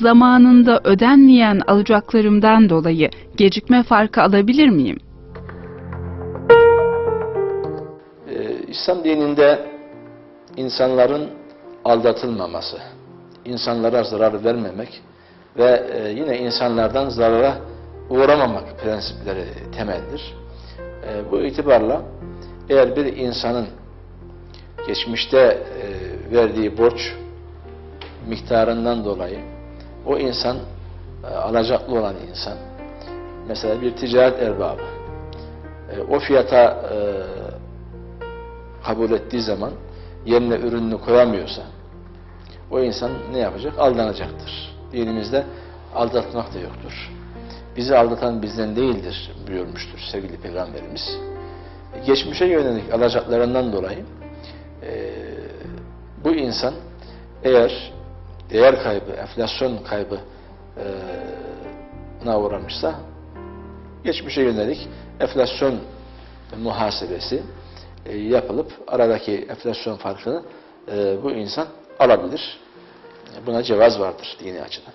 zamanında ödenmeyen alacaklarımdan dolayı gecikme farkı alabilir miyim? Ee, İslam dininde insanların aldatılmaması, insanlara zarar vermemek ve e, yine insanlardan zarara uğramamak prensipleri temeldir. E, Bu itibarla eğer bir insanın geçmişte e, verdiği borç miktarından dolayı o insan e, alacaklı olan insan mesela bir ticaret erbabı e, o fiyata e, kabul ettiği zaman yerine ürününü koyamıyorsa o insan ne yapacak? Aldanacaktır. Dinimizde aldatmak da yoktur. Bizi aldatan bizden değildir buyurmuştur sevgili Peygamberimiz. Geçmişe yönelik alacaklarından dolayı bu insan eğer değer kaybı, enflasyon kaybı e, na uğramışsa geçmişe yönelik enflasyon muhasebesi e, yapılıp aradaki enflasyon farkını e, bu insan alabilir. Buna cevaz vardır dini açıdan.